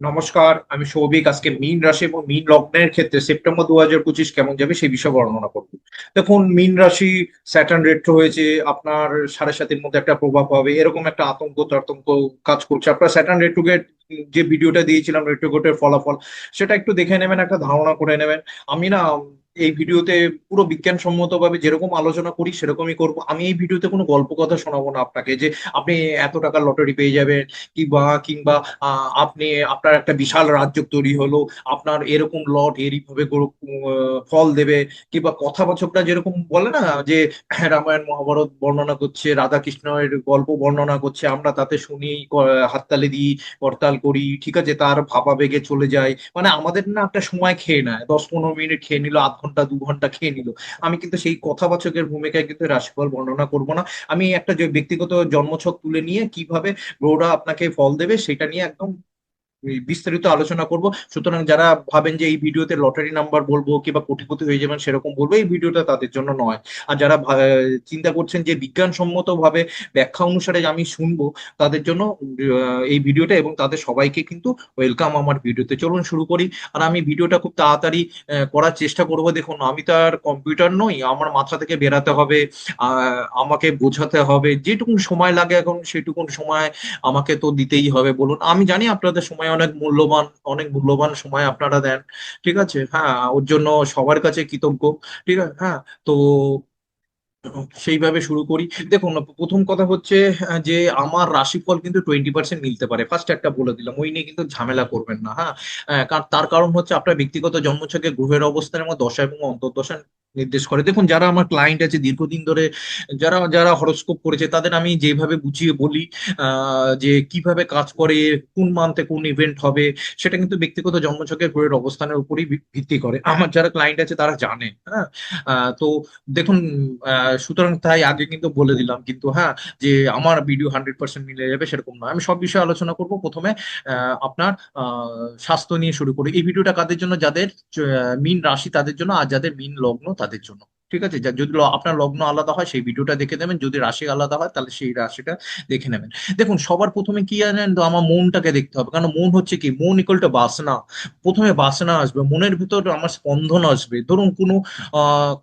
নমস্কার, আমি সৌভিক। আজকে মিন রাশি এবং মিন লগ্নের ক্ষেত্রে সেপ্টেম্বর দু হাজার পঁচিশ কেমন যাবে সেই বিষয়ে বর্ণনা করব। দেখুন, মিন রাশি স্যাটার্ন রেট্রো হয়েছে, আপনার সাড়ে সাতের মধ্যে একটা প্রভাব হবে, এরকম একটা আতঙ্ক তাতঙ্ক কাজ করছে। আপনার স্যাটার্ন রেট্রোগেট যে ভিডিওটা দিয়েছিলাম রেট্রোগেটের ফলাফল, সেটা একটু দেখে নেবেন, একটা ধারণা করে নেবেন। আমি না এই ভিডিওতে পুরো বিজ্ঞানসম্মত ভাবে যেরকম আলোচনা করি, সেরকমই করব। আমি এই ভিডিওতে কোনো গল্প কথা শোনাবো না আপনাকে যে আপনি এত টাকার লটারি পেয়ে যাবেন কিংবা কিংবা আপনি, আপনার একটা বিশাল রাজ্য তৈরি হলো, আপনার এরকম লট এরইভাবে ফল দেবে কিংবা কথাবাচকটা যেরকম বলে না যে রামায়ণ, মহাভারত বর্ণনা করছে রাধা কৃষ্ণের গল্প বর্ণনা করছে, আমরা তাতে শুনি হাততালি দিই করতাল করি, ঠিক আছে, তার ভাবাবেগে চলে যায়। মানে আমাদের না একটা সময় খেয়ে নেয়, দশ পনেরো মিনিট খেয়ে নিল, আধ ঘণ্টা, দু ঘণ্টা খেয়ে নিল। আমি কিন্তু সেই কথাবাচকের ভূমিকায় কিন্তু রাশিফল বর্ণনা করব না। আমি একটা যে ব্যক্তিগত জন্মছক তুলে নিয়ে কীভাবে গ্রহরা আপনাকে ফল দেবে সেটা নিয়ে একদম বিস্তারিত আলোচনা করব। সুতরাং যারা ভাবেন যে এই ভিডিওতে লটারি নাম্বার বলব কিংবা কোটিপতি হয়ে যাবেন সেরকম বলব, এই ভিডিওটা তাদের জন্য নয়। আর যারা চিন্তা করছেন যে বিজ্ঞানসম্মত ভাবে ব্যাখ্যা অনুসারে আমি শুনব, তাদের জন্য এই ভিডিওটা এবং তাদের সবাইকে কিন্তু ওয়েলকাম আমার ভিডিওতে। চলুন শুরু করি। আর আমি ভিডিওটা খুব তাড়াতাড়ি করার চেষ্টা করব। দেখুন, আমি তো আর কম্পিউটার নই, আমার মাথা থেকে বেরাতে হবে আমাকে বোঝাতে হবে। যেটুকুন সময় লাগে এখন, সেটুকুন সময় আমাকে তো দিতেই হবে। বলুন, আমি জানি আপনাদের সময় অনেক মূল্যবান অনেক মূল্যবান সময় আপনারা দেন, ঠিক আছে? হ্যাঁ ওর জন্য সবার কাছে কৃতজ্ঞ, ঠিক আছে? হ্যাঁ তো সেইভাবে শুরু করি। দেখুন, প্রথম কথা হচ্ছে যে আমার রাশিফল কিন্তু টোয়েন্টি পার্সেন্ট মিলতে পারে। ফার্স্ট একটা বলে দিলাম, ওই নিয়ে কিন্তু ঝামেলা করবেন না হ্যাঁ? তার কারণ হচ্ছে আপনার ব্যক্তিগত জন্মছকে গ্রহের অবস্থান এবং দশা এবং অন্তর্দশা নির্দেশ করে। দেখুন যারা আমার ক্লায়েন্ট আছে দীর্ঘদিন ধরে যারা যারা হরোস্কোপ করেছে তাদের আমি যেভাবে বুঝিয়ে বলি আহ, যে কীভাবে কাজ করে কোন মান্থে কোন ইভেন্ট হবে সেটা কিন্তু ব্যক্তিগত জন্মছকের গ্রহের অবস্থানের উপরই ভিত্তি করে। আমার যারা ক্লায়েন্ট আছে তারা জানে হ্যাঁ? তো দেখুন আহ, সুতরাং তাই আগে কিন্তু বলে দিলাম কিন্তু হ্যাঁ যে আমার ভিডিও হান্ড্রেড পার্সেন্ট মিলে যাবে সেরকম নয়। আমি সব বিষয়ে আলোচনা করব। প্রথমে আহ, আপনার আহ, স্বাস্থ্য নিয়ে শুরু করি। এই ভিডিওটা কাদের জন্য? যাদের মিন রাশি তাদের জন্য আর যাদের মিন লগ্ন তাদের জন্য। ঠিক আছে? যদি আপনার লগ্ন আলাদা হয়, সেই ভিডিওটা দেখে নেবেন। যদি রাশি আলাদা হয়, তাহলে সেই রাশিটা দেখে নেবেন। দেখুন, সবার প্রথমে কি জানেন তো, আমার মনটাকে দেখতে হবে। কারণ মন হচ্ছে কি? মন ইকুয়াল টু বাসনা। প্রথমে বাসনা আসবে। মনের ভিতর আমার স্পন্দন আসবে। ধরুন কোনো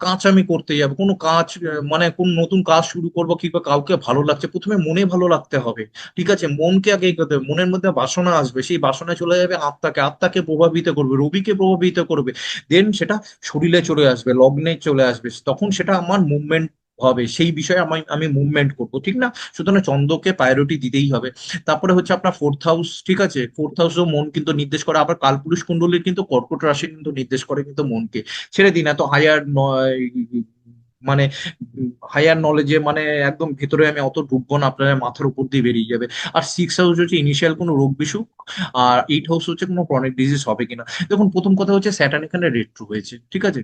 কাজ আমি করতে যাব। কোনো কাজ মানে কোন নতুন কাজ শুরু করব কিংবা কাউকে ভালো লাগছে, প্রথমে মনে ভালো লাগতে হবে। ঠিক আছে? মনকে আগে এগোতে হবে। মনের মধ্যে বাসনা আসবে। সেই বাসনা চলে যাবে আত্মাকে। আত্মাকে প্রভাবিত করবে। রবিকে প্রভাবিত করবে। দেন সেটা শরীরে চলে আসবে, লগ্নে চলে আসবে। তখন সেটা আমার মুভমেন্ট হবে, সেই বিষয়ে আমি আমি মুভমেন্ট করব, ঠিক না? সুতরাং চন্দ্রকে প্রায়োরিটি দিতেই হবে। তারপরে হচ্ছে আপনার ফোর্থ হাউস ঠিক আছে? ফোর্থ হাউসও মন কিন্তু নির্দেশ করে, আবার কালপুরুষ কুণ্ডলীর কিন্তু কর্কট রাশি কিন্তু নির্দেশ করে কিন্তু মনকে। ছেড়ে দিন, এত হায়ার মানে হায়ার নলেজে মানে একদম ভেতরে আমি অত ঢুকবো না, আপনার মাথার উপর দিয়ে বেরিয়ে যাবে। আর সিক্স হাউস হচ্ছে ইনিশিয়াল কোনো রোগ বিসুখ আর এইট হাউস হচ্ছে কোনো ক্রনিক ডিজিজ হবে কিনা। দেখুন, প্রথম কথা হচ্ছে স্যাটার্ন এখানে রেট্রো হয়েছে, ঠিক আছে?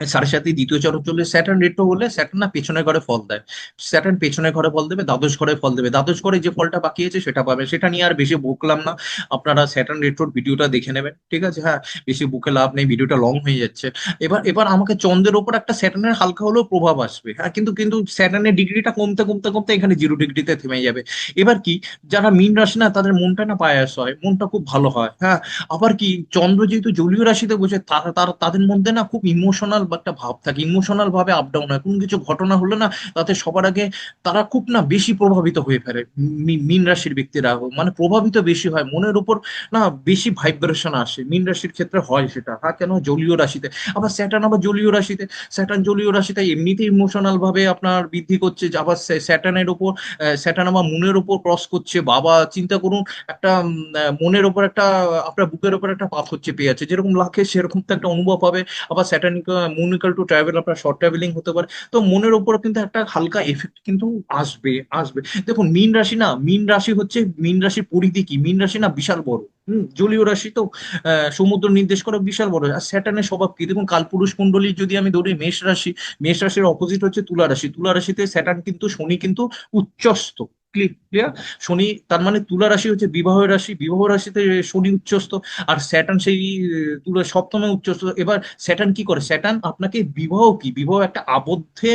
সাড়ে সাথে দ্বিতীয় চরক চলে স্যাটার্ন রেট্রো হলে স্যাটার্ন না পেছনের ঘরে ফল দেয়। স্যাটার্ন পেছনের ঘরে ফল দেবে, দ্বাদশ ঘরে ফল দেবে। দ্বাদশ ঘরে যে ফলটা বাকি আছে সেটা পাবে। সেটা নিয়ে আর বেশি বকলাম না। আপনারা স্যাটার্ন রেট্রোর ভিডিওটা দেখে নেবেন, ঠিক আছে? হ্যাঁ বেশি বুকে লাভ নেই, ভিডিওটা লং হয়ে যাচ্ছে। এবার এবার আমাকে চন্দ্রের ওপর একটা স্যাটার্নের হালকা হলেও প্রভাব আসবে। হ্যাঁ কিন্তু কিন্তু স্যাটার্নের ডিগ্রিটা কমতে কমতে কমতে এখানে জিরো ডিগ্রিতে থেমে যাবে। এবার কি? যারা মীন রাশি না, তাদের মনটা না পায়াস হয়, মনটা খুব ভালো হয়। হ্যাঁ আবার কি? চন্দ্র যেহেতু জলীয় রাশিতে বসে, তার তাদের মধ্যে না খুব ইমোশনাল একটা ভাব থাকে ইমোশনাল ভাবে আপ ডাউন হয়। কোনো কিছু ঘটনা হলে না, তাতে সবার আগে তারা খুব না বেশি প্রভাবিত হয়ে ফেলে। মিন রাশির ব্যক্তিরা মানে প্রভাবিত বেশি হয়। মনের উপর না বেশি ভাইব্রেশন আসে। মিন রাশির ক্ষেত্রে হয় সেটা। হ্যাঁ কেন? জলীয় রাশিতে। আবার স্যাটার্ন আবার জলীয় রাশিতে। স্যাটার্ন জলীয় রাশিতে এমনিতেই ইমোশনাল ভাবে আপনার বৃদ্ধি করছে। আবার স্যাটার্নের উপর স্যাটার্ন আবার মনের উপর ক্রস করছে। বাবা, চিন্তা করুন, একটা মনের ওপর একটা, আপনার বুকের ওপর একটা পাথর চেপে আছে। যেরকম লাখে, সেরকম তো একটা অনুভব হবে। আবার মুনিক্যাল টু ট্রাভেল আপনার শর্ট ট্রাভেলিং হতে পারে। তো মনের ওপর কিন্তু একটা হালকা এফেক্ট কিন্তু আসবে আসবে। দেখুন, মীন রাশি না, মীন রাশি হচ্ছে, মীন রাশির পরিধি কি? মীন রাশি না বিশাল বড়। হম, জলীয় রাশি তো সমুদ্র নির্দেশ করে বিশাল বড়। আর স্যাটার্নের স্বভাব কি? দেখুন, কালপুরুষ কুণ্ডলী যদি আমি ধরি, মেষ রাশি, মেষ রাশির অপোজিট হচ্ছে তুলা রাশি। তুলা রাশিতে স্যাটার্ন কিন্তু শনি কিন্তু উচ্চস্থ। ক্লিয়ার শনি, তার মানে তুলা রাশি হচ্ছে বিবাহ রাশি। বিবাহ রাশিতে শনি উচ্চস্থ আর স্যাটার্ন সেই তুলা সপ্তমে উচ্চস্থ। এবার স্যাটার্ন কি করে? স্যাটার্ন আপনাকে বিবাহ কি? বিবাহ একটা আবদ্ধে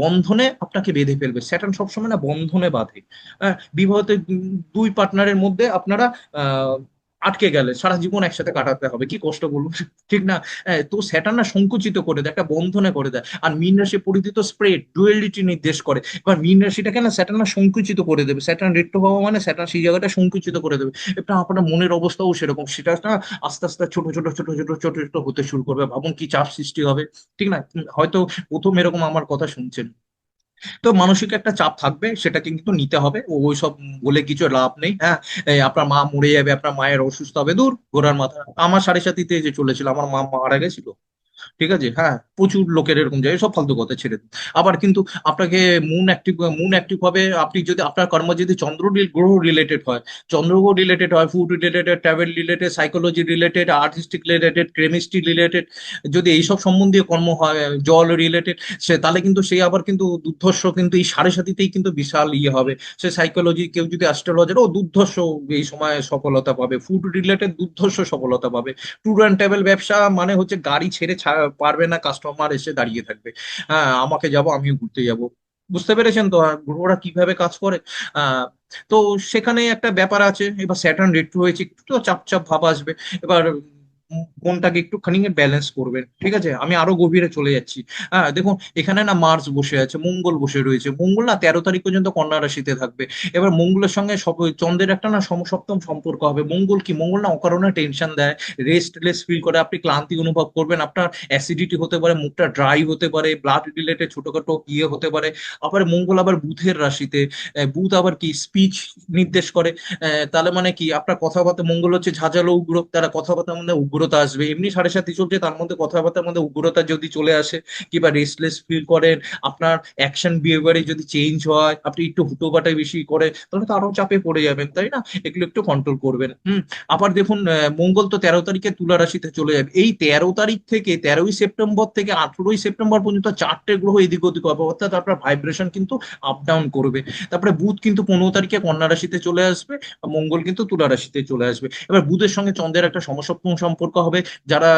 বন্ধনে আপনাকে বেঁধে ফেলবে। স্যাটার্ন সবসময় না বন্ধনে বাঁধে। বিবাহতে দুই পার্টনারের মধ্যে আপনারা আটকে গেলে, সারা জীবন একসাথে কাটাতে হবে, কি কষ্ট বলুন। ঠিক না? তো স্যাটার্ন না সংকুচিত করে দেয়, একটা বন্ধনে করে দেয়। আর মিন রাশি পরিচিত স্প্রেড ডুয়েলিটি নির্দেশ করে। এবার মিন রাশিটাকে না স্যাটার্ন না সংকুচিত করে দেবে। স্যাটার্ন রেট্রো হওয়া মানে স্যাটার্ন সেই জায়গাটা সংকুচিত করে দেবে। এটা আপনার মনের অবস্থাও সেরকম। সেটা না আস্তে আস্তে ছোট ছোট ছোট ছোট ছোট ছোট হতে শুরু করবে। ভাবুন কি চাপ সৃষ্টি হবে। ঠিক না? হয়তো প্রথম এরকম আমার কথা শুনছেন। তো মানসিক একটা চাপ থাকবে সেটা কিন্তু নিতে হবে। ওই সব বলে কিছু লাভ নেই হ্যাঁ? আপনার মা মরে যাবে, আপনার মায়ের অসুস্থ হবে, দূর ঘোরার মাথা। আমার সাড়ে সাথীতে যে চলেছিল, আমার মা মারা গেছিল। ঠিক আছে? হ্যাঁ প্রচুর লোকের এরকম যায় সব ফালতু কথা ছেড়ে দিন আবার কিন্তু আপনাকে মুন অ্যাক্টিভ মুন অ্যাক্টিভ হবে আপনি যদি, আপনার কর্ম যদি চন্দ্র গ্রহ রিলেটেড হয়, চন্দ্র গ্রহ রিলেটেড হয় food related travel related psychology related artistic related chemistry related যদি এইসব সম্বন্ধীয় কর্ম হয়, জল রিলেটেড সে তাহলে কিন্তু সেই আবার কিন্তু দুর্ধর্ষ কিন্তু এই সাড়ে সাথীতেই কিন্তু বিশাল ইয়ে হবে। সে সাইকোলজি কেউ যদি অ্যাস্ট্রোলজার ও দুর্ধর্ষ এই সময় সফলতা পাবে। ফুড রিলেটেড দুর্ধর্ষ সফলতা পাবে। ট্যুর অ্যান্ড ট্রাভেল ব্যবসা মানে হচ্ছে গাড়ি ছেড়ে পারবে না কাস্টমার এসে দাঁড়িয়ে থাকবে। হ্যাঁ আমাকে যাব, আমিও ঘুরতে যাব। বুঝতে পেরেছেন তো? ওরা কীভাবে কাজ করে? তো সেখানে একটা ব্যাপার আছে। এবার স্যাটার্ন রেট্রো হয়েছে, একটু তো চাপ চাপ ভাব আসবে। এবার মনটাকে একটুখানি ব্যালেন্স করবেন। ঠিক আছে? আমি আরও গভীরে চলে যাচ্ছি। হ্যাঁ দেখুন, এখানে না মার্স বসে আছে, মঙ্গল বসে রয়েছে। মঙ্গল না তেরো তারিখ পর্যন্ত কন্যা রাশিতে থাকবে। এবার মঙ্গলের সঙ্গে চন্দ্রের একটা না সমসপ্তম সম্পর্ক হবে। মঙ্গল কি? মঙ্গল না অকারণে টেনশন দেয় রেস্টলেস ফিল করে। আপনি ক্লান্তি অনুভব করবেন, আপনার অ্যাসিডিটি হতে পারে, মুখটা ড্রাই হতে পারে ব্লাড রিলেটেড ছোটখাটো ইয়ে হতে পারে। আবার মঙ্গল আবার বুধের রাশিতে। বুধ আবার কি? স্পিচ নির্দেশ করে। তাহলে মানে কি? আপনার কথাবার্তা মঙ্গল হচ্ছে ঝাঁঝালো উগ্র, তারা কথাবার্তার মধ্যে উগ্রতা আসবে। এমনি সাড়ে সাথে চলছে, তার মধ্যে কথাবার্তার মধ্যে উগ্রতা যদি চলে আসে, কিংবা রেস্টলেস ফিল করেন, আপনার অ্যাকশন বিহেভিয়ারে যদি চেঞ্জ হয়, আপনি একটু হুটোপাটাই বেশি করে, তাহলে তো আরও চাপে পড়ে যাবেন, তাই না? এগুলো একটু কন্ট্রোল করবেন। হুম, আবার দেখুন মঙ্গল তো তেরো তারিখে তুলা রাশিতে চলে যাবে। এই তেরো তারিখ থেকে, তেরোই সেপ্টেম্বর থেকে আঠেরোই সেপ্টেম্বর পর্যন্ত চারটে গ্রহ এদিক ওদিক হবে, অর্থাৎ আপনার ভাইব্রেশন কিন্তু আপ ডাউন করবে। তারপরে বুধ কিন্তু পনেরো তারিখে কন্যা রাশিতে চলে আসবে মঙ্গল কিন্তু তুলা রাশিতে চলে আসবে। এবার বুধের সঙ্গে চন্দ্রের একটা সমসপ্তম সম্পর্ক হবে। যারা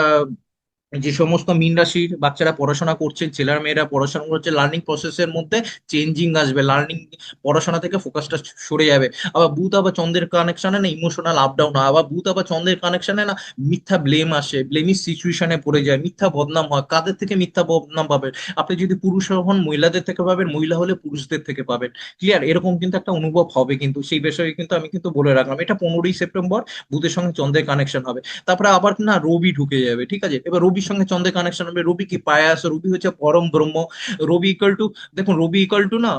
যে সমস্ত মীন রাশির বাচ্চারা পড়াশোনা করছেন ছেলেরা মেয়েরা পড়াশোনা করছে লার্নিং প্রসেসের মধ্যে চেঞ্জিং আসবে লার্নিং পড়াশোনা থেকে ফোকাসটা সরে যাবে। আবার বুথ আবার চন্দ্রের কানেকশনে না ইমোশনাল আপ ডাউন হয়, আবার বুথ আবার চন্দ্রের কানেকশনে না মিথ্যা ব্লেম আসে ব্লেমিস সিচুয়েশনে পড়ে যায়, মিথ্যা বদনাম হয়, কাদের থেকে মিথ্যা বদনাম পাবেন? আপনি যদি পুরুষ হন, মহিলাদের থেকে পাবেন, মহিলা হলে পুরুষদের থেকে পাবেন। ক্লিয়ার এরকম কিন্তু একটা অনুভব হবে কিন্তু, সেই বিষয়ে কিন্তু আমি কিন্তু বলে রাখলাম। এটা পনেরোই সেপ্টেম্বর বুধের সঙ্গে চন্দ্রের কানেকশন হবে। তারপরে আবার না রবি ঢুকে যাবে, ঠিক আছে? এবার রবির সঙ্গে চন্দ্রের কানেকশন হবে। রবি কি পায়াস? রবি হচ্ছে পরম ব্রহ্ম। রবি ইকাল টু দেখুন, রবি ইকাল টু না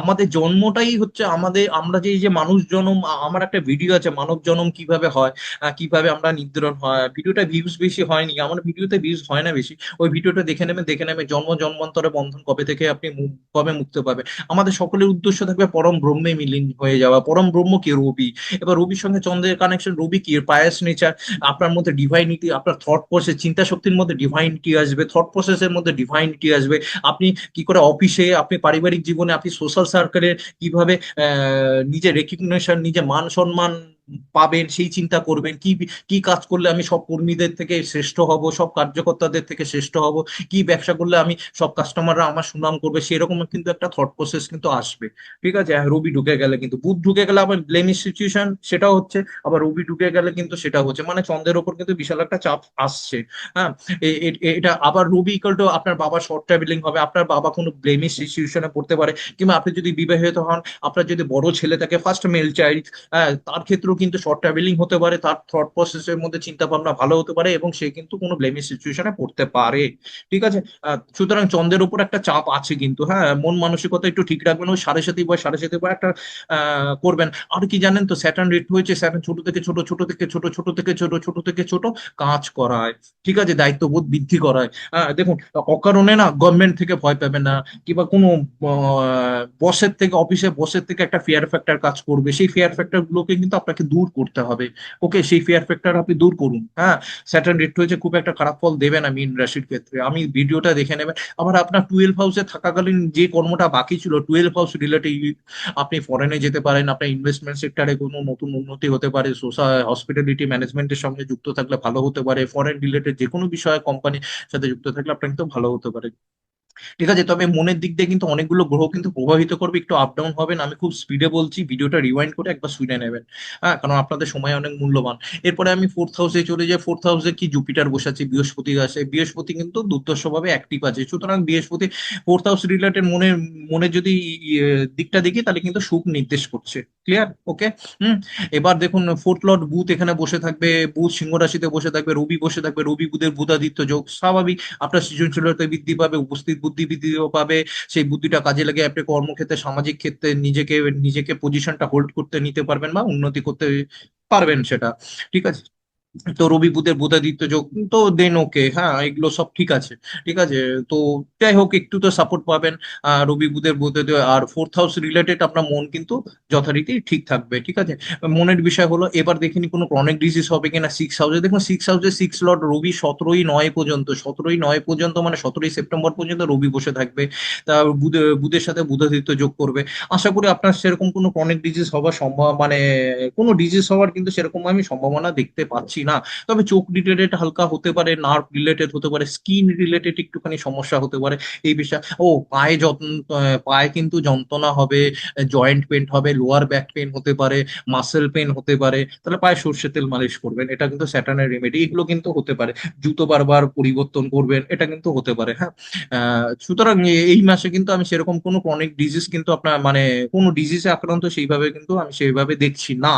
আমাদের জন্মটাই হচ্ছে আমাদের, আমরা যে যে মানুষ জন্ম আমার একটা ভিডিও আছে, মানব জন্ম কীভাবে হয় কীভাবে আমরা নির্ধারণ হয়। ভিডিওটা ভিউজ বেশি হয়নি, আমার ভিডিওতে ভিউজ হয় না বেশি। ওই ভিডিওটা দেখে নেবেন দেখে নেবেন, জন্ম, জন্মান্তরে বন্ধন কবে থেকে আপনি কবে মুক্তি পাবেন। আমাদের সকলের উদ্দেশ্য থাকবে পরম ব্রহ্মে মিলিন হয়ে যাওয়া। পরম ব্রহ্ম কি রবি? এবার রবির সঙ্গে চন্দ্রের কানেকশন রবি কি পায়াস নেচার আপনার মধ্যে ডিভাইনিটি আপনার থট প্রসেস চিন্তা শক্তির মধ্যে ডিভাইন ডিভাইনিটি আসবে থট প্রসেসের মধ্যে ডিভাইন ডিভাইনিটি আসবে। আপনি কি করে অফিসে আপনি পারিবারিক জীবনে, আপনি সোশ্যাল সার্কেলে কীভাবে নিজের রেকগনেশন নিজের মান সম্মান পাবেন, সেই চিন্তা করবেন, কি কি কাজ করলে আমি সব কর্মীদের থেকে শ্রেষ্ঠ হব, সব কার্যকর্তাদের থেকে শ্রেষ্ঠ হব, কি ব্যবসা করলে আমি সব কাস্টমাররা আমার সুনাম করবে, সেরকম কিন্তু একটা থট প্রসেস কিন্তু আসবে। ঠিক আছে? আর রবি ঢুকে গেলে কিন্তু বুধ ঢুকে গেলে আবার ব্লেমিশ সিচুয়েশন সেটা হচ্ছে, আবার রবি ঢুকে গেলে কিন্তু সেটা হচ্ছে মানে চন্দ্রের ওপর কিন্তু বিশাল একটা চাপ আসছে হ্যাঁ? এটা আবার রবি ইকাল টু আপনার বাবা শর্ট ট্রাভেলিং হবে, আপনার বাবা কোনো ব্লেমিশ সিচুয়েশনে পড়তে পারে, কিংবা আপনি যদি বিবাহিত হন, আপনার যদি বড় ছেলে থাকে ফার্স্ট মেল চাইল্ড হ্যাঁ তার ক্ষেত্রেও কিন্তু শর্ট ট্রাভেলিং হতে পারে, তার থট প্রসেসের মধ্যে চিন্তা ভাবনা ভালো হতে পারে এবং সে কিন্তু কোনো ব্লেমিশ সিচুয়েশনে পড়তে পারে। ঠিক আছে? সুতরাং চন্দ্রের উপর একটা চাপ আছে কিন্তু হ্যাঁ? মন মানসিকতা একটু ঠিক রাখবেন, ওই সাড়ে সাথে বা সাড়ে সাথে বা একটা করবেন। আর কি জানেন তো স্যাটার্ন রেট হয়েছে স্যাটার্ন ছোট থেকে ছোট ছোট থেকে ছোট ছোট থেকে ছোট ছোট থেকে ছোট কাজ করায়। ঠিক আছে? দায়িত্ববোধ বৃদ্ধি করায়। হ্যাঁ দেখুন, অকারণে না গভর্নমেন্ট থেকে ভয় পাবে না, কিংবা কোনো বসের থেকে অফিসে বসের থেকে একটা ফেয়ার ফ্যাক্টর কাজ করবে। সেই ফেয়ার ফ্যাক্টর গুলোকে কিন্তু আপনাকে দূর করতে হবে। ওকে সেই ফেয়ার ফ্যাক্টর আপনি দূর করুন। হ্যাঁ স্যাটার্ন হয়েছে, খুব একটা খারাপ ফল দেবে না মিন রাশির ক্ষেত্রে। আমি ভিডিওটা দেখে নেবেন। আবার আপনার টুয়েলভ হাউসে থাকাকালীন যে কর্মটা বাকি ছিল টুয়েলভ হাউস রিলেটেড আপনি ফরেনে যেতে পারেন। আপনার ইনভেস্টমেন্ট সেক্টরে কোনো নতুন উন্নতি হতে পারে। সোশ্যাল হসপিটালিটি ম্যানেজমেন্টের সঙ্গে যুক্ত থাকলে ভালো হতে পারে। ফরেন রিলেটেড যে কোনো বিষয়ে কোম্পানির সাথে যুক্ত থাকলে আপনার কিন্তু ভালো হতে পারে। ঠিক আছে, তবে মনের দিক দিয়ে কিন্তু অনেকগুলো গ্রহ কিন্তু প্রভাবিত করবে, একটু আপ ডাউন হবেন। আমি খুব স্পিডে বলছি, ভিডিওটা রিওয়াইন্ড করে একবার শুনে নেবেন। হ্যাঁ কারণ আপনাদের সময় অনেক মূল্যবান। এরপরে আমি ফোর্থ হাউসে চলে যাই। ফোর্থ হাউসে কি? জুপিটার বসে আছে, বৃহস্পতি আছে। বৃহস্পতি কিন্তু দুর্দর্শভাবে অ্যাক্টিভ আছে। সুতরাং বৃহস্পতি ফোর্থ হাউস রিলেটেড মনে মনে যদি ইয়ে দিকটা দেখি, তাহলে কিন্তু সুখ নির্দেশ করছে। Clear okay hmm. এবার দেখুন ফোর্থ লর্ড বুথ এখানে বসে থাকবে বুথ সিংহ রাশিতে বসে থাকবে, রবি বসে থাকবে, রবি বুধের বুধাদিত্য যোগ, স্বাভাবিক। আপনার সৃজনশীলতা বৃদ্ধি পাবে, উপস্থিত বুদ্ধি বৃদ্ধি পাবে, সেই বুদ্ধিটা কাজে লাগে আপনি কর্মক্ষেত্রে, সামাজিক ক্ষেত্রে নিজেকে নিজেকে পজিশনটা হোল্ড করতে নিতে পারবেন বা উন্নতি করতে পারবেন সেটা। ঠিক আছে? তো রবি বুধের বুধাদিত্য যোগ তো দেন ওকে হ্যাঁ এগুলো সব ঠিক আছে ঠিক আছে, তো যাই হোক, একটু তো সাপোর্ট পাবেন রবি বুধের বুধের আর ফোর্থ হাউস রিলেটেড আপনার মন কিন্তু যথারীতি ঠিক থাকবে, ঠিক আছে? মনের বিষয় হলো, এবার দেখিনি কোনো ক্রনিক ডিজিজ হবে কিনা সিক্স হাউসে দেখুন সিক্স হাউসে সিক্স লর্ড রবি সতেরোই নয় পর্যন্ত, সতেরোই নয় পর্যন্ত মানে সতেরোই সেপ্টেম্বর পর্যন্ত রবি বসে থাকবে, তা বুধ, বুধের সাথে বুধাদিত্য যোগ করবে। আশা করি আপনার সেরকম কোনো ক্রনিক ডিজিজ হওয়ার সম্ভব মানে কোনো ডিজিজ হওয়ার কিন্তু সেরকম আমি সম্ভাবনা দেখতে পাচ্ছি না। তবে চোখ রিলেটেড হালকা হতে পারে নার্ভ রিলেটেড হতে পারে স্কিন রিলেটেড একটুখানি সমস্যা হতে পারে। এই বিষয়, ও পায়ে যত্ন পায়ে কিন্তু যন্ত্রণা হবে জয়েন্ট পেন হবে লোয়ার ব্যাক পেন হতে পারে মাসেল পেন হতে পারে। তাহলে পায়ে সর্ষে তেল মালিশ করবেন, এটা কিন্তু স্যাটানের রেমেডি এগুলো কিন্তু হতে পারে। জুতো বারবার পরিবর্তন করবেন, এটা কিন্তু হতে পারে হ্যাঁ। সুতরাং এই মাসে কিন্তু আমি সেরকম কোনো ক্রনিক ডিজিজ কিন্তু আপনার মানে কোনো ডিজিজে আক্রান্ত সেইভাবে কিন্তু আমি সেইভাবে দেখছি না।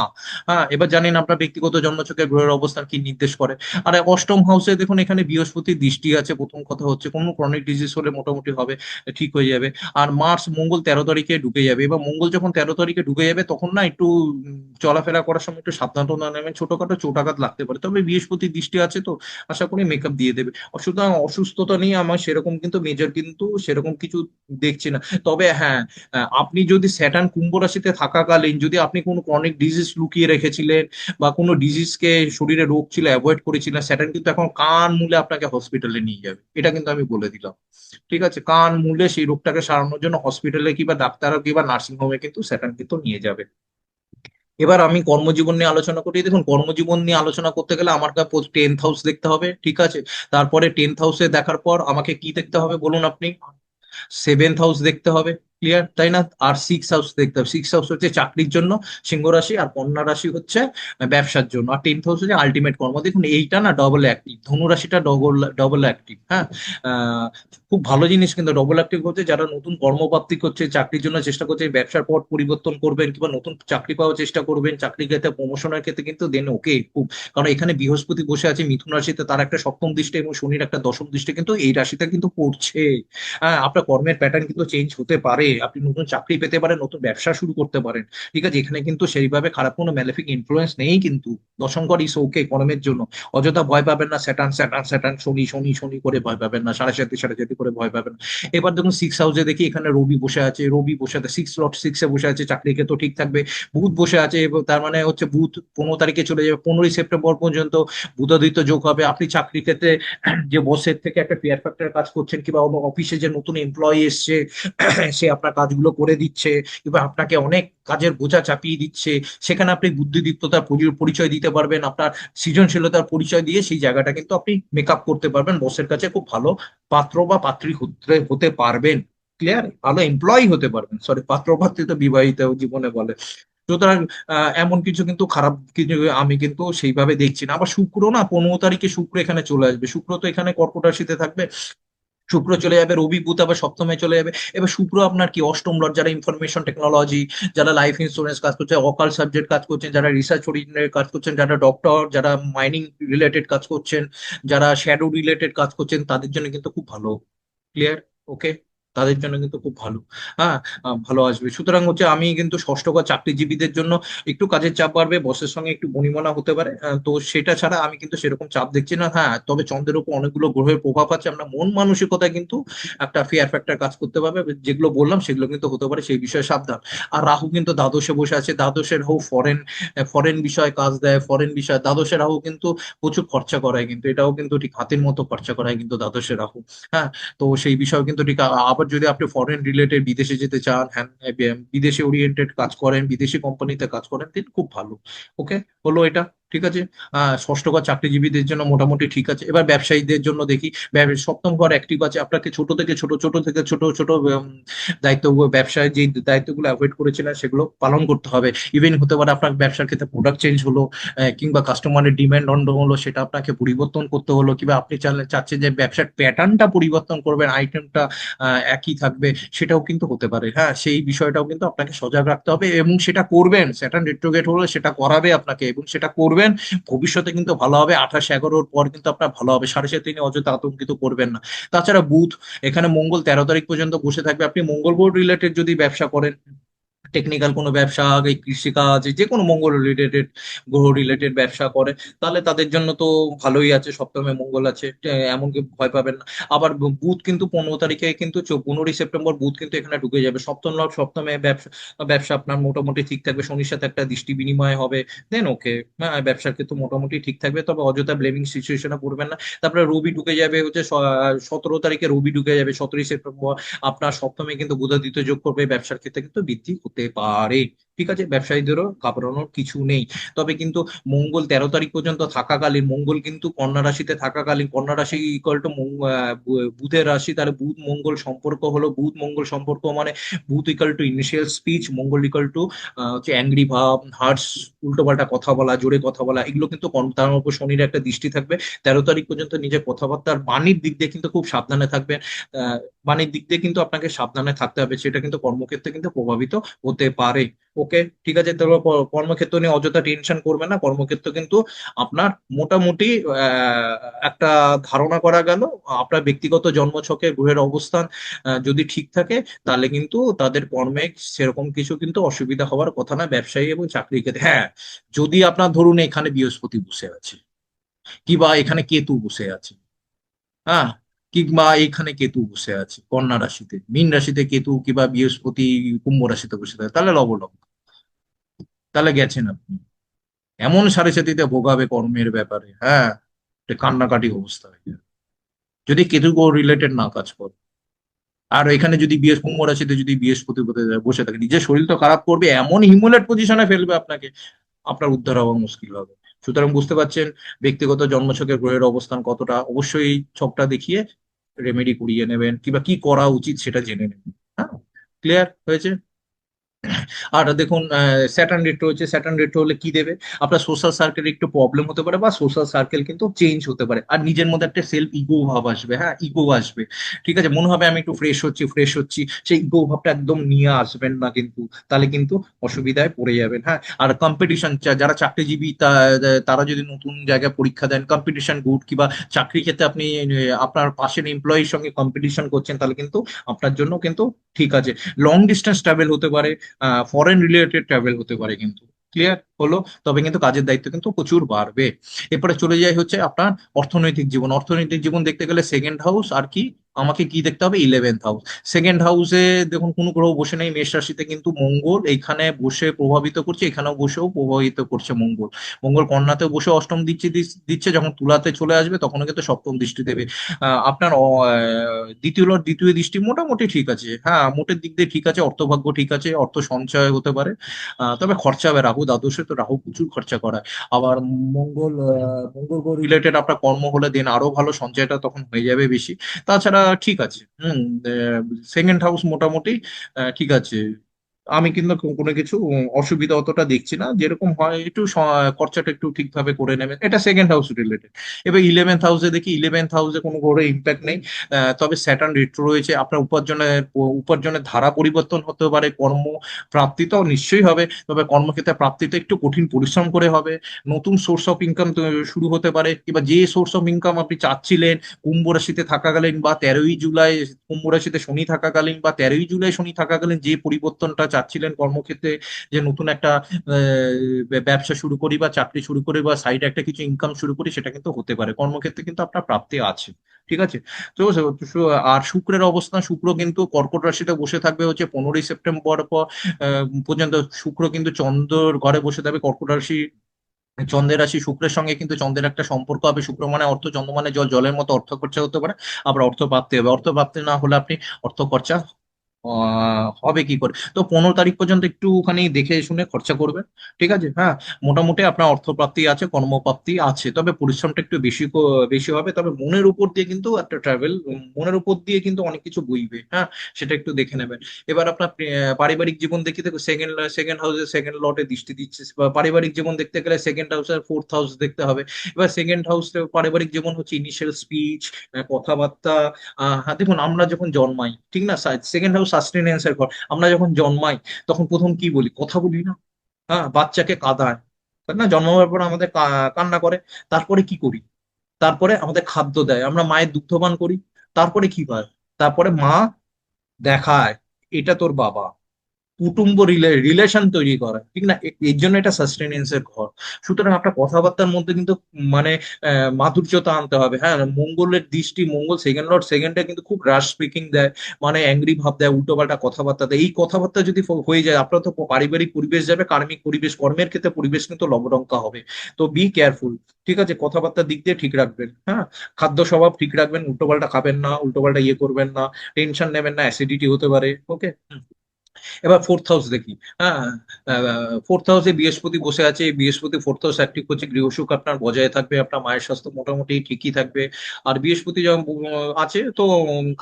হ্যাঁ এবার জানেন আপনার ব্যক্তিগত জন্মছকে গ্রহের অবস্থান কি নির্দেশ করে। আর, অষ্টম হাউসে দেখুন, এখানে বৃহস্পতির দৃষ্টি আছে। প্রথম কথা হচ্ছে, কোনো ক্রনিক ডিজিজ হলে মোটামুটি হবে, ঠিক হয়ে যাবে। আর মার্চ, মঙ্গল তেরো তারিখে ঢুকে যাবে। এবার মঙ্গল যখন তেরো তারিখে ঢুকে যাবে, তখন না একটু চলাফেরা করার সময় একটু সাবধানতা নেবেন। ছোটখাটো চোটাঘাত লাগতে পারে। তবে বৃহস্পতির দৃষ্টি আছে তো, আশা করি মেকআপ দিয়ে দেবে। সুতরাং অসুস্থতা নিয়ে আমার সেরকম কিন্তু মেজর কিন্তু সেরকম কিছু দেখছি না। তবে হ্যাঁ আপনি যদি স্যাটার্ন কুম্ভ রাশিতে থাকাকালীন, যদি আপনি কোনো ক্রনিক ডিজিজ লুকিয়ে রেখেছিলেন বা কোনো ডিজিজকে শরীরে রোগ ছিল অ্যাভয়েড করেছিলেন, স্যাটার্ন কিন্তু এখন কান মূলে আপনাকে হসপিটালে নিয়ে যাবে। এটা কিন্তু আমি বলে দিলাম। ঠিক আছে? কান মূলে সেই রোগটাকে সারানোর জন্য হসপিটালে কিংবা ডাক্তার কিংবা নার্সিং হোমে কিন্তু স্যাটার্ন কিন্তু নিয়ে যাবে। এবার আমি কর্মজীবন নিয়ে আলোচনা করি। দেখুন, কর্মজীবন নিয়ে আলোচনা করতে গেলে আমার টেন্থ হাউস দেখতে হবে, ঠিক আছে? তারপরে টেন্থ হাউসে দেখার পর আমাকে কি দেখতে হবে বলুন আপনি? সেভেন্থ হাউস দেখতে হবে। ক্লিয়ার তাই না? আর সিক্স হাউস দেখতে হবে। সিক্স হাউস হচ্ছে চাকরির জন্য, সিংহ রাশি আর কন্যা রাশি হচ্ছে ব্যবসার জন্য। আর টেন্থ হাউস হচ্ছে আলটিমেট কর্ম। দেখুন, এইটা না ডবল অ্যাক্টিভ ধনু রাশিটা ডবল ডবল অ্যাক্টিভ হ্যাঁ? খুব ভালো জিনিস কিন্তু ডবল অ্যাক্টিভ হচ্ছে। যারা নতুন কর্মপ্রাপ্তি করছে, চাকরির জন্য চেষ্টা করছে, ব্যবসার পথ পরিবর্তন করবেন কিংবা নতুন চাকরি পাওয়ার চেষ্টা করবেন চাকরি ক্ষেত্রে প্রমোশনের ক্ষেত্রে কিন্তু দেন ওকে খুব। কারণ এখানে বৃহস্পতি বসে আছে, মিথুন রাশিতে তার একটা সপ্তম দৃষ্টি এবং শনির একটা দশম দৃষ্টি কিন্তু এই রাশিতে কিন্তু পড়ছে। হ্যাঁ আপনার কর্মের প্যাটার্ন কিন্তু চেঞ্জ হতে পারে। আপনি নতুন চাকরি পেতে পারেন, নতুন ব্যবসা শুরু করতে পারেন। ঠিক আছে, এখানে কিন্তু সেইভাবে খারাপ কোনো ম্যালেফিক ইনফ্লুয়েন্স নেই কিন্তু। দশঙ্কর ইস ওকে কর্মের জন্য। অযথা ভয় পাবেন না স্যাটার্ন স্যাটার্ন স্যাটার্ন শনি শনি শনি করে ভয় পাবেন না, সাড়ে সাতি সাড়ে সাতি করে ভয় পাবেন এবার দেখুন সিক্স হাউসে দেখি এখানে রবি বসে আছে, রবি বসে আছে সিক্স লট সিক্সে বসে আছে, চাকরি ক্ষেত্র ঠিক থাকবে। বুধ বসে আছে এবং তার মানে হচ্ছে বুধ পনেরো তারিখে চলে যাবে, পনেরোই সেপ্টেম্বর পর্যন্ত বুধাদিত্য যোগ হবে। আপনি চাকরি ক্ষেত্রে যে বসের থেকে একটা ফেয়ার ফ্যাক্টর কাজ করছেন কিংবা অফিসে যে নতুন এমপ্লয়ি এসছে, সে আপনার কাজগুলো করে দিচ্ছে, কিংবা আপনাকে অনেক কাজের বোঝা চাপিয়ে দিচ্ছে, সেখানে আপনি বুদ্ধিদীপ্ততার পরিচয় দিতে পারবেন, আপনার সৃজনশীলতার পরিচয় দিয়ে সেই জায়গাটা কিন্তু আপনি মেকআপ করতে পারবেন বসের কাছে খুব ভালো পাত্র বা পাত্রী হতে পারবেন। ক্লিয়ার ভালো এমপ্লয়ি হতে পারবেন। সরি পাত্র পাত্রী তো বিবাহিত জীবনে বলে। সুতরাং এমন কিছু কিন্তু খারাপ কিছু আমি কিন্তু সেইভাবে দেখছি না। আবার শুক্র না, পনেরো তারিখে শুক্র এখানে চলে আসবে। শুক্র তো এখানে কর্কট রাশিতে থাকবে। শুক্র চলে যাবে, রবি, বুধ আবার সপ্তমে চলে যাবে। এবার শুক্র আপনার কি? অষ্টম লর্ড যারা ইনফরমেশন টেকনোলজি যারা লাইফ ইন্স্যুরেন্স কাজ করছে অকাল সাবজেক্ট কাজ করছেন, যারা রিসার্চ ওরিজিনের কাজ করছেন, যারা ডক্টর যারা মাইনিং রিলেটেড কাজ করছেন, যারা শ্যাডো রিলেটেড কাজ করছেন, তাদের জন্য কিন্তু খুব ভালো। ক্লিয়ার ওকে তাদের জন্য কিন্তু খুব ভালো। হ্যাঁ ভালো আসবে। সুতরাং হচ্ছে আমি কিন্তু ষষ্ঠ বা চাকরিজীবীদের জন্য একটু কাজের চাপ বাড়বে, বসের সঙ্গে একটু বনিমনা হতে পারে। তো সেটা ছাড়া আমি কিন্তু সেরকম চাপ দেখছি না। হ্যাঁ তবে চন্দ্রের উপর অনেকগুলো গ্রহের প্রভাব আছে। আমরা মন মানসিকতায় কিন্তু একটা ফেয়ার ফ্যাক্টর কাজ করতে পারবে। যেগুলো বললাম সেগুলো কিন্তু হতে পারে, সেই বিষয়ে সাবধান। আর রাহু কিন্তু দ্বাদশে বসে আছে। দ্বাদশের রাহু ফরেন ফরেন বিষয়ে কাজ দেয় ফরেন বিষয়। দ্বাদশের রাহু কিন্তু প্রচুর খরচা করায় কিন্তু। এটাও কিন্তু ঠিক হাতের মতো খরচা করায় কিন্তু দ্বাদশের রাহু। হ্যাঁ তো সেই বিষয়ে কিন্তু ঠিক আবার যদি আপনি ফরেন রিলেটেড বিদেশে যেতে চান বিদেশে ওরিয়েন্টেড কাজ করেন, বিদেশি কোম্পানিতে কাজ করেন দিন খুব ভালো ওকে হলো এটা। ঠিক আছে? ষষ্ঠ ঘর চাকরিজীবীদের জন্য মোটামুটি ঠিক আছে। এবার ব্যবসায়ীদের জন্য দেখি সপ্তম ঘর অ্যাক্টিভ আছে। আপনাকে ছোট থেকে ছোট ছোট থেকে ছোট ছোট দায়িত্ব ব্যবসায় যে দায়িত্বগুলো অ্যাভয়েড করেছিলেন, সেগুলো পালন করতে হবে। ইভেন হতে পারে আপনার ব্যবসার ক্ষেত্রে প্রোডাক্ট চেঞ্জ হলো কিংবা কাস্টমারের ডিমান্ড অন্য হলো, সেটা আপনাকে পরিবর্তন করতে হলো, কিংবা আপনি চাচ্ছেন যে ব্যবসার প্যাটার্নটা পরিবর্তন করবেন আইটেমটা একই থাকবে, সেটাও কিন্তু হতে পারে। হ্যাঁ সেই বিষয়টাও কিন্তু আপনাকে সজাগ রাখতে হবে এবং সেটা করবেন সেটা রেট্রোগেট হলে সেটা করাবে আপনাকে এবং সেটা করবেন ভবিষ্যতে কিন্তু ভালো হবে। আঠাশ এগারোর পর কিন্তু আপনার ভালো হবে। সাড়ে সাথে তিনি অযথা আতঙ্কিত করবেন না। তাছাড়া বুধ, এখানে মঙ্গল তেরো তারিখ পর্যন্ত বসে থাকবে। আপনি মঙ্গল বোর্ড রিলেটেড যদি ব্যবসা করেন টেকনিক্যাল কোনো ব্যবসা, এই কৃষিকাজ যে কোনো মঙ্গল রিলেটেড গ্রহ রিলেটেড ব্যবসা করে, তাহলে তাদের জন্য তো ভালোই আছে, সপ্তমে মঙ্গল আছে এমনকি ভয় পাবেন না। আবার বুধ কিন্তু পনেরো তারিখে কিন্তু পনেরোই সেপ্টেম্বর বুধ কিন্তু এখানে ঢুকে যাবে। সপ্তম লর্ড সপ্তমে ব্যবসা ব্যবসা আপনার মোটামুটি ঠিক থাকবে। শনির সাথে একটা দৃষ্টি বিনিময় হবে দেন ওকে হ্যাঁ ব্যবসার ক্ষেত্রে মোটামুটি ঠিক থাকবে। তবে অযথা ব্লেমিং সিচুয়েশনে পড়বেন না। তারপরে রবি ঢুকে যাবে, হচ্ছে সতেরো তারিখে রবি ঢুকে যাবে, সতেরোই সেপ্টেম্বর। আপনার সপ্তমে কিন্তু বুধাদিত্য যোগ করবে, ব্যবসার ক্ষেত্রে কিন্তু বৃদ্ধি হতে পারে ঠিক আছে, ব্যবসায়ীদেরও ঘাবড়ানোর কিছু নেই। তবে কিন্তু মঙ্গল তেরো তারিখ পর্যন্ত থাকাকালীন, মঙ্গল কিন্তু কন্যা রাশিতে থাকাকালীন, কন্যা রাশি ইকুয়াল টু বুধের রাশি, তাহলে বুধ মঙ্গল সম্পর্ক হলো, বুধ মঙ্গল সম্পর্ক মানে বুধ ইকুয়াল টু ইনিশিয়াল স্পিচ মঙ্গল ইকুয়াল টু হচ্ছে অ্যাংরি ভাব হার্টস উল্টোপাল্টা কথা বলা, জোরে কথা বলা, এগুলো কিন্তু তার উপর শনির একটা দৃষ্টি থাকবে। তেরো তারিখ পর্যন্ত নিজের কথাবার্তার বাণীর দিক দিয়ে কিন্তু খুব সাবধানে থাকবেন। বাণীর দিক দিয়ে কিন্তু আপনাকে সাবধানে থাকতে হবে, সেটা কিন্তু কর্মক্ষেত্রে কিন্তু প্রভাবিত হতে পারে। ওকে, ঠিক আছে তাহলে কর্মক্ষেত্র নিয়ে অযথা টেনশন করবে না। কর্মক্ষেত্র কিন্তু আপনার মোটামুটি একটা ধারণা করা গেল। আপনার ব্যক্তিগত জন্মছকে গ্রহের অবস্থান যদি ঠিক থাকে, তাহলে কিন্তু তাদের কর্মে সেরকম কিছু কিন্তু অসুবিধা হওয়ার কথা না। ব্যবসায়ী এবং চাকরির ক্ষেত্রে। হ্যাঁ যদি আপনার ধরুন এখানে বৃহস্পতি বসে আছে কিংবা এখানে কেতু বসে আছে হ্যাঁ কিংবা এখানে কেতু বসে আছে, কন্যা রাশিতে, মীন রাশিতে কেতু কিংবা বৃহস্পতি, কুম্ভ রাশিতে বসে থাকে, তাহলে লবলব তাহলে গেছেন আপনি। এমন সাড়ে সাথীতে ভোগাবে কর্মের ব্যাপারে। হ্যাঁ কান্নাকাটি অবস্থা হয়ে যাবে। যদি কেতু রিলেটেড না কাজ করে। আর এখানে যদি বৃহস্পতি কুম্ভ রাশিতে যদি বৃহস্পতি বসে থাকে, নিজের শরীর তো খারাপ করবে, এমন হিমুলেট পজিশনে ফেলবে আপনাকে। আপনার উদ্ধার হওয়া মুশকিল হবে। সুতরাং বুঝতে পারছেন ব্যক্তিগত জন্মছকের গ্রহের অবস্থান কতটা। অবশ্যই ছকটা দেখিয়ে রেমেডি করিয়ে নেবেন, কিংবা কি করা উচিত সেটা জেনে নেবেন। হ্যাঁ ক্লিয়ার হয়েছে? আর দেখুন স্যাটার্ন রেট্রো হচ্ছে স্যাটার্ন রেট্রো হলে কি দেবে? আপনার সোশ্যাল সার্কেল একটু প্রবলেম হতে পারে বা সোশ্যাল সার্কেল কিন্তু চেঞ্জ হতে পারে। আর নিজের মধ্যে একটা সেলফ ইগো ভাব আসবে হ্যাঁ ইগো আসবে। ঠিক আছে, মনে হবে আমি একটু ফ্রেশ হচ্ছি ফ্রেশ হচ্ছি। সেই ইগো ভাবটা একদম নিয়ে আসবেন না কিন্তু, তাহলে কিন্তু অসুবিধায় পড়ে যাবেন হ্যাঁ। আর কম্পিটিশন যারা চাকরিজীবী তারা যদি নতুন জায়গায় পরীক্ষা দেন কম্পিটিশন গুড কিংবা চাকরি ক্ষেত্রে আপনি, আপনার পাশের এমপ্লয়ির সঙ্গে কম্পিটিশন করছেন, তাহলে কিন্তু আপনার জন্য কিন্তু ঠিক আছে। লং ডিস্টেন্স ট্রাভেল হতে পারে ফরেন রিলেটেড ট্রাভেল হতে পারে কিন্তু। ক্লিয়ার হলো? তবে কিন্তু কাজের দায়িত্ব কিন্তু প্রচুর বাড়বে। এরপরে চলে যায় হচ্ছে আপনার অর্থনৈতিক জীবন। অর্থনৈতিক জীবন দেখতে গেলে সেকেন্ড হাউস আর কি? আমাকে কি দেখতে হবে? ইলেভেন্থ হাউস সেকেন্ড হাউসে দেখুন, কোনো গ্রহ বসে নেই। মেষ রাশিতে কিন্তু মঙ্গল। এইখানে বসে প্রভাবিত করছে, এখানেও বসেও প্রভাবিত করছে মঙ্গল। মঙ্গল কন্যাতেও বসে অষ্টম দিচ্ছে দিচ্ছে। যখন তুলাতে চলে আসবে তখন কিন্তু সপ্তম দৃষ্টি দেবে। আপনার দ্বিতীয় লট, দ্বিতীয় দৃষ্টি মোটামুটি ঠিক আছে। হ্যাঁ মোটের দিক দিয়ে ঠিক আছে, অর্থভাগ্য ঠিক আছে, অর্থ সঞ্চয় হতে পারে। তবে খরচা হবে রাহু। দ্বাদশে তো রাহু প্রচুর খরচা করায়। আবার মঙ্গল মঙ্গল রিলেটেড আপনার কর্ম হলে দেন আরও ভালো, সঞ্চয়টা তখন হয়ে যাবে বেশি। তাছাড়া ঠিক আছে। হুম সেকেন্ড হাউস মোটামুটি ঠিক আছে। আমি কিন্তু কোনো কিছু অসুবিধা অতটা দেখছি না। যেরকম হয় একটু খরচাটা একটু ঠিকভাবে করে নেবেন। এটা সেকেন্ড হাউস রিলেটেড এবার ইলেভেন্থ হাউসে দেখি ইলেভেন্থ হাউসে কোনো বড় ইম্প্যাক্ট নেই। তবে স্যাটার্ন রেট্রো রয়েছে। আপনার উপার্জনের উপার্জনের ধারা পরিবর্তন হতে পারে। কর্ম প্রাপ্তি তো নিশ্চয়ই হবে। তবে কর্মক্ষেত্রে প্রাপ্তিতে একটু কঠিন পরিশ্রম করে হবে। নতুন সোর্স অফ ইনকাম শুরু হতে পারে। কিংবা যে সোর্স অফ ইনকাম আপনি চাচ্ছিলেন, কুম্ভ রাশিতে থাকাকালীন বা তেরোই জুলাই, কুম্ভ রাশিতে শনি থাকাকালীন বা তেরোই জুলাই শনি থাকাকালীন যে পরিবর্তনটা চাচ্ছিলেন কর্মক্ষেত্রে যে নতুন একটা ব্যবসা শুরু করি বা চাকরি শুরু করি বা সাইডে একটা কিছু ইনকাম শুরু করি, সেটা কিন্তু হতে পারে। কর্মক্ষেত্রে কিন্তু আপনার প্রাপ্তি আছে, ঠিক আছে? তো আর শুক্রের অবস্থান, শুক্র কিন্তু কর্কট রাশিতে বসে থাকবে হচ্ছে পনেরোই সেপ্টেম্বর পর পর্যন্ত শুক্র কিন্তু চন্দ্রর ঘরে বসে থাকবে। কর্কট রাশি, চন্দ্রের রাশি শুক্রের সঙ্গে কিন্তু চন্দ্রের একটা সম্পর্ক হবে। শুক্র মানে অর্থ, চন্দ্র মানে জল, জলের মতো অর্থ খরচা হতে পারে। আবার অর্থ প্রাপ্তি হবে। অর্থ প্রাপ্তি না হলে আপনি অর্থ খরচা হবে কি করে? তো পনেরো তারিখ পর্যন্ত একটুখানি দেখে শুনে খরচা করবেন, ঠিক আছে? হ্যাঁ মোটামুটি আপনার অর্থপ্রাপ্তি আছে, কর্মপ্রাপ্তি আছে, তবে পরিশ্রমটা একটু বেশি বেশি হবে, তবে মনের উপর দিয়ে কিন্তু একটা ট্রাভেল মনের উপর দিয়ে কিন্তু অনেক কিছু বইবে হ্যাঁ সেটা একটু দেখে নেবেন। এবার আপনার পারিবারিক জীবন দেখি দেখো সেকেন্ড সেকেন্ড হাউসে সেকেন্ড লটে দৃষ্টি দিচ্ছে পারিবারিক জীবন দেখতে গেলে সেকেন্ড হাউস আর ফোর্থ হাউস দেখতে হবে। এবার সেকেন্ড হাউস পারিবারিক জীবন হচ্ছে ইনিশিয়াল স্পিচ কথাবার্তা হ্যাঁ দেখুন আমরা যখন জন্মাই, ঠিক না? সেকেন্ড হাউস সাস্টেনেন্সের ঘর। আমরা যখন জন্মাই, তখন প্রথম কি বলি? কথা বলি না। হ্যাঁ বাচ্চাকে কাদায়। না? জন্মাবার পর আমাদের কান্না করে। তারপরে কি করি? তারপরে আমাদের খাদ্য দেয়। আমরা মায়ের দুগ্ধপান করি। তারপরে কি হয়? তারপরে মা দেখায়, এটা তোর বাবা। কুটুম্ব রিলেশন তৈরি করা, ঠিক না? এর জন্য এটা সাস্টেনেন্স এর ঘর। সুতরাং আপনার কথাবার্তার মধ্যে কিন্তু মানে মাধুর্যতা আনতে হবে। হ্যাঁ মঙ্গলের দৃষ্টি, মঙ্গল সেকেন্ড লর্ড সেকেন্ডে কিন্তু খুব রাশ স্পিকিং দেয় মানে অ্যাংরি ভাব দেয়, উল্টোপাল্টা কথাবার্তা দেয়। এই কথাবার্তা যদি হয়ে যায়, আপনার তো পারিবারিক পরিবেশ যাবে, কার্মিক পরিবেশ, কর্মের ক্ষেত্রে পরিবেশ কিন্তু লবডঙ্কা হবে। তো বি কেয়ারফুল ঠিক আছে? কথাবার্তার দিক দিয়ে ঠিক রাখবেন হ্যাঁ? খাদ্য স্বভাব ঠিক রাখবেন, উল্টোপাল্টা খাবেন না, উল্টোপাল্টা ইয়ে করবেন না টেনশন নেবেন না অ্যাসিডিটি হতে পারে ওকে এবার ফোর্থ হাউস দেখি। হ্যাঁ ফোর্থ হাউসে বৃহস্পতি বসে আছে, বৃহস্পতি ফোর্থ হাউস অ্যাক্টিভ করছে গৃহসুখ আপনার বজায় থাকবে, আপনার মায়ের স্বাস্থ্য মোটামুটি ঠিকই থাকবে। আর বৃহস্পতি যখন আছে তো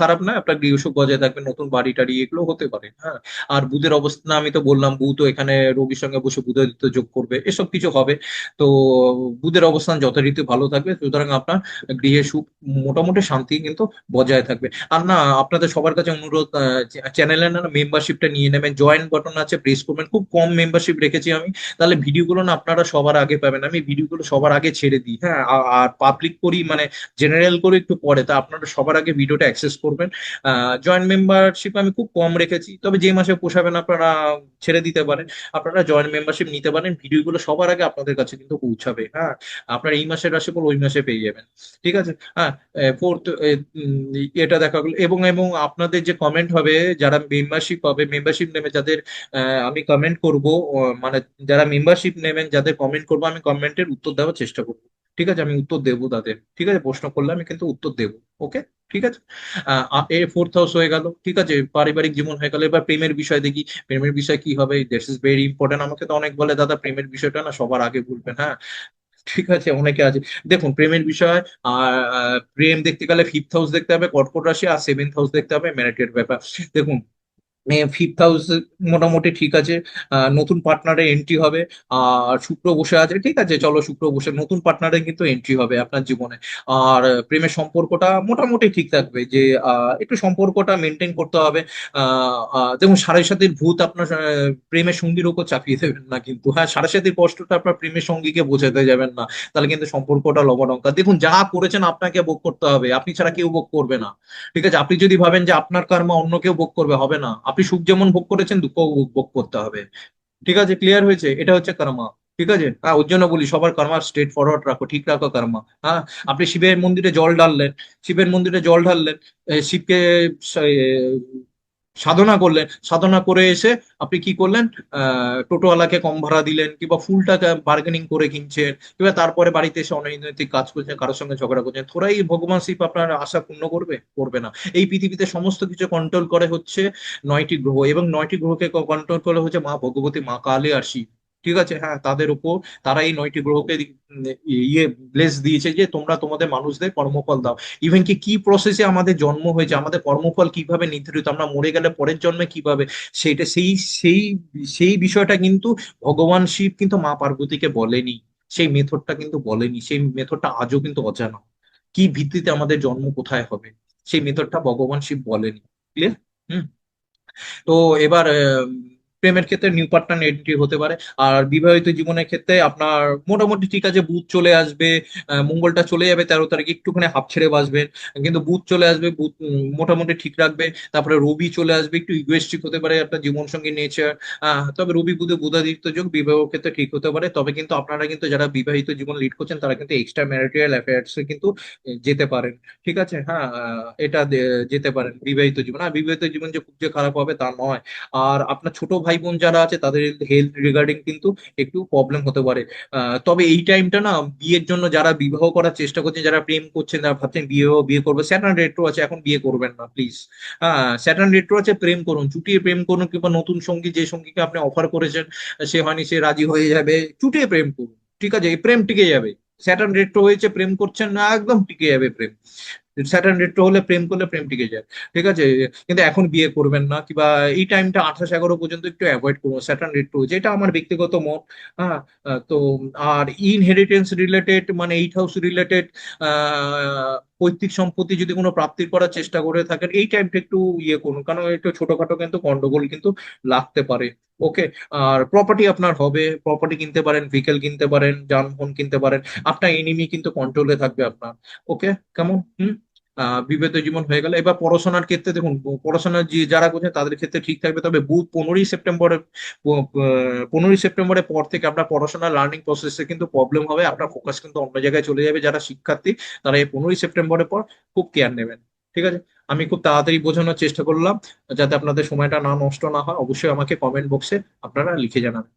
খারাপ না, আপনার গৃহসুখ বজায় থাকবে, নতুন বাড়ি টাড়ি এগুলো হতে পারে হ্যাঁ। আর বুধের অবস্থান আমি তো বললাম, বুধ তো এখানে রবির সঙ্গে বসে বুধাদিত্য যোগ করবে, এসব কিছু হবে। তো, বুধের অবস্থান যথারীতি ভালো থাকবে, সুতরাং আপনার গৃহে সুখ মোটামুটি শান্তি কিন্তু বজায় থাকবে। আর না, আপনাদের সবার কাছে অনুরোধ চ্যানেলের না মেম্বারশিপটা নিয়ে নেবেন জয়েন্ট বাটন আছে প্রেস করবেন। খুব কম মেম্বারশিপ রেখেছি আমি। তাহলে ভিডিওগুলো না আপনারা সবার আগে পাবেন। আমি ভিডিওগুলো সবার আগে ছেড়ে দিই। হ্যাঁ আর পাবলিক করি মানে জেনারেল করে একটু পরে। তা আপনারা সবার আগে ভিডিওটা অ্যাক্সেস করবেন। জয়েন্ট মেম্বারশিপ আমি খুব কম রেখেছি। তবে যে মাসে পোষাবেন আপনারা ছেড়ে দিতে পারেন। আপনারা জয়েন্ট মেম্বারশিপ নিতে পারেন। ভিডিওগুলো সবার আগে আপনাদের কাছে কিন্তু পৌঁছাবে। হ্যাঁ আপনারা এই মাসের রাশিফল ওই মাসে পেয়ে যাবেন। ঠিক আছে? হ্যাঁ ফোর্থ এটা দেখা গেলো। এবং এবং আপনাদের যে কমেন্ট হবে, যারা মেম্বারশিপ পাবে মেম্বারশিপ নেবে যাদের আমি কমেন্ট করব মানে যারা মেম্বারশিপ নেবেন, যাদের কমেন্ট করব, আমি কমেন্টের উত্তর দেওয়ার চেষ্টা করব। ঠিক আছে? আমি উত্তর দেবো তাদের। ঠিক আছে? প্রশ্ন করলে আমি কিন্তু উত্তর দেবো। ওকে ঠিক আছে? এ ফোর্থ হাউস হয়ে গেল। ঠিক আছে? পারিবারিক জীবন হয়ে গেল। এবার প্রেমের বিষয় দেখি। প্রেমের বিষয় কি হবে? দিস ইজ ভেরি ইম্পর্টেন্ট আমাকে তো অনেক বলে, দাদা, প্রেমের বিষয়টা না সবার আগে বলবেন। হ্যাঁ? ঠিক আছে? অনেকে আছে। দেখুন, প্রেমের বিষয়, আর প্রেম দেখতে গেলে ফিফথ হাউস দেখতে হবে, কর্কট রাশি, আর সেভেন্থ হাউস দেখতে হবে ম্যারিটের ব্যাপার। দেখুন হাউস মোটামুটি ঠিক আছে। নতুন পার্টনারে এন্ট্রি হবে। আর শুক্র বসে আছে। ঠিক আছে, চলো শুক্র বসে। নতুন পার্টনারে কিন্তু এন্ট্রি হবে আপনার জীবনে। আর প্রেমের সম্পর্কটা মোটামুটি ঠিক থাকবে যে একটু সম্পর্কটা মেনটেন করতে হবে। দেখুন সাড়ে সাতির ভূত আপনার প্রেমের সঙ্গীর উপর চাপিয়ে দেবেন না কিন্তু। হ্যাঁ সাড়ে সাতির কষ্টটা আপনার প্রেমের সঙ্গীকে বোঝাতে যাবেন না। তাহলে কিন্তু সম্পর্কটা লবণঙ্কা দেখুন, যা করেছেন আপনাকে ভোগ করতে হবে। আপনি ছাড়া কেউ ভোগ করবে না। ঠিক আছে, আপনি যদি ভাবেন যে আপনার কর্ম অন্য কেউ ভোগ করবে, হবে না। আপনি সুখ যেমন ভোগ করেছেন দুঃখ ভোগ করতে হবে। ঠিক আছে? ক্লিয়ার হয়েছে? এটা হচ্ছে কর্মা ঠিক আছে? হ্যাঁ ওর জন্য বলি, সবার কর্মা স্ট্রেট ফরওয়ার্ড রাখো, ঠিক রাখো কর্মা হ্যাঁ আপনি শিবের মন্দিরে জল ঢাললেন, শিবের মন্দিরে জল ঢাললেন শিবকে সাধনা করলেন। সাধনা করে এসে আপনি কি করলেন? টোটোওয়ালাকে কম ভাড়া দিলেন কিংবা ফুলটাকে বার্গেনিং করে কিনছেন কিংবা তারপরে বাড়িতে এসে অনৈতিক কাজ করছেন, কারোর সঙ্গে ঝগড়া করছেন, থোড়াই ভগবান শিব আপনার আশা পূর্ণ করবে? করবে না। এই পৃথিবীতে সমস্ত কিছু কন্ট্রোল করে হচ্ছে নয়টি গ্রহ এবং নয়টি গ্রহকে কন্ট্রোল করে হচ্ছে মা ভগবতী, মা কালী আর শিব। ঠিক আছে? হ্যাঁ তাদের উপর তারা এই নয়টি গ্রহকে ইয়ে ব্লেস দিয়েছে যে তোমরা তোমাদের মানুষদের কর্মফল দাও। ইভেন কি কি প্রসেসে আমাদের জন্ম হয়েছে, আমাদের কর্মফল কীভাবে নির্ধারিত, আমরা মরে গেলে পরের জন্মে কীভাবে? সেটা সেই সেই সেই বিষয়টা কিন্তু ভগবান শিব কিন্তু মা পার্বতীকে বলেনি। সেই মেথডটা কিন্তু বলেনি। সেই মেথডটা আজও কিন্তু অজানা। কি ভিত্তিতে আমাদের জন্ম কোথায় হবে? সেই মেথডটা ভগবান শিব বলেনি। Clear hmm. তো এবার প্রেমের ক্ষেত্রে নিউ পার্টনার এন্ট্রি হতে পারে। আর বিবাহিত জীবনের ক্ষেত্রে আপনার মোটামুটি ঠিক আছে, বুধ চলে আসবে মঙ্গলটা চলে যাবে, তেরো তারিখে একটুখানি হাফ ছেড়ে বাঁচবেন কিন্তু বুধ চলে আসবে, বুধ মোটামুটি ঠিক রাখবে। তারপরে রবি চলে আসবে, একটু ইগোয়েস্টিক হতে পারে আপনার জীবন সঙ্গী নেচার তবে রবি বুধে বুধাদিত্য যোগ, বিবাহ ক্ষেত্রে ঠিক হতে পারে। তবে কিন্তু আপনারা কিন্তু যারা বিবাহিত জীবন লিড করছেন, তারা কিন্তু এক্সট্রা ম্যারিটাল অ্যাফেয়ার্স কিন্তু যেতে পারেন। ঠিক আছে? হ্যাঁ এটা যেতে পারেন বিবাহিত জীবন। আর বিবাহিত জীবন যে খুব যে খারাপ হবে তা নয়। আর আপনার ছোট ভাই ভাই বোন যারা আছে, তাদের হেলথ রিগার্ডিং কিন্তু একটু প্রবলেম হতে পারে। তবে এই টাইমটা না বিয়ের জন্য যারা বিবাহ করার চেষ্টা করছেন যারা প্রেম করছেন যারা ভাবছেন বিয়ে বিয়ে করবে স্যাটার্ন রেট্রো আছে, এখন বিয়ে করবেন না প্লিজ হ্যাঁ স্যাটার্ন রেট্রো আছে, প্রেম করুন। চুটিয়ে প্রেম করুন, কিংবা নতুন সঙ্গী, যে সঙ্গীকে আপনি অফার করেছেন, সে হয়নি সে রাজি হয়ে যাবে। চুটিয়ে প্রেম করুন, ঠিক আছে? এই প্রেম টিকে যাবে। স্যাটার্ন রেট্রো হয়েছে, প্রেম করছেন না, একদম টিকে যাবে প্রেম। স্যাটার্ন রেট্রো হলে প্রেম করলে প্রেম টিকে যায়। ঠিক আছে? কিন্তু এখন বিয়ে করবেন না কিংবা এই টাইমটা আঠাশ এগারো পর্যন্ত একটু অ্যাভয়েড করুন স্যাটার্ন রেট্রো যেটা আমার ব্যক্তিগত মত হ্যাঁ? আহ, তো আর ইনহেরিটেন্স রিলেটেড মানে এইট হাউস রিলেটেড পৈতৃক সম্পত্তি যদি কোনো প্রাপ্তির করার চেষ্টা করে থাকেন, এই টাইমটা একটু ইয়ে করুন। কারণ একটু ছোটখাটো কিন্তু গন্ডগোল কিন্তু লাগতে পারে। ওকে আর প্রপার্টি আপনার হবে। প্রপার্টি কিনতে পারেন ভেহিকেল কিনতে পারেন, যানবাহন কিনতে পারেন। আপনার এনিমি কিন্তু কন্ট্রোলে থাকবে আপনার। ওকে কেমন? হুম? বিবাহিত জীবন হয়ে গেল। এবার পড়াশোনার ক্ষেত্রে দেখুন পড়াশোনার যে যারা করছেন তাদের ক্ষেত্রে ঠিক থাকবে। তবে বুধ পনেরোই সেপ্টেম্বরের পনেরোই সেপ্টেম্বরের পর থেকে আপনার পড়াশোনার লার্নিং প্রসেসে কিন্তু প্রবলেম হবে। আপনার ফোকাস কিন্তু অন্য জায়গায় চলে যাবে। যারা শিক্ষার্থী, তারা এই পনেরোই সেপ্টেম্বরের পর খুব কেয়ার নেবেন। ঠিক আছে? আমি খুব তাড়াতাড়ি বোঝানোর চেষ্টা করলাম। যাতে আপনাদের সময়টা না নষ্ট না হয়, অবশ্যই আমাকে কমেন্ট বক্সে আপনারা লিখে জানাবেন।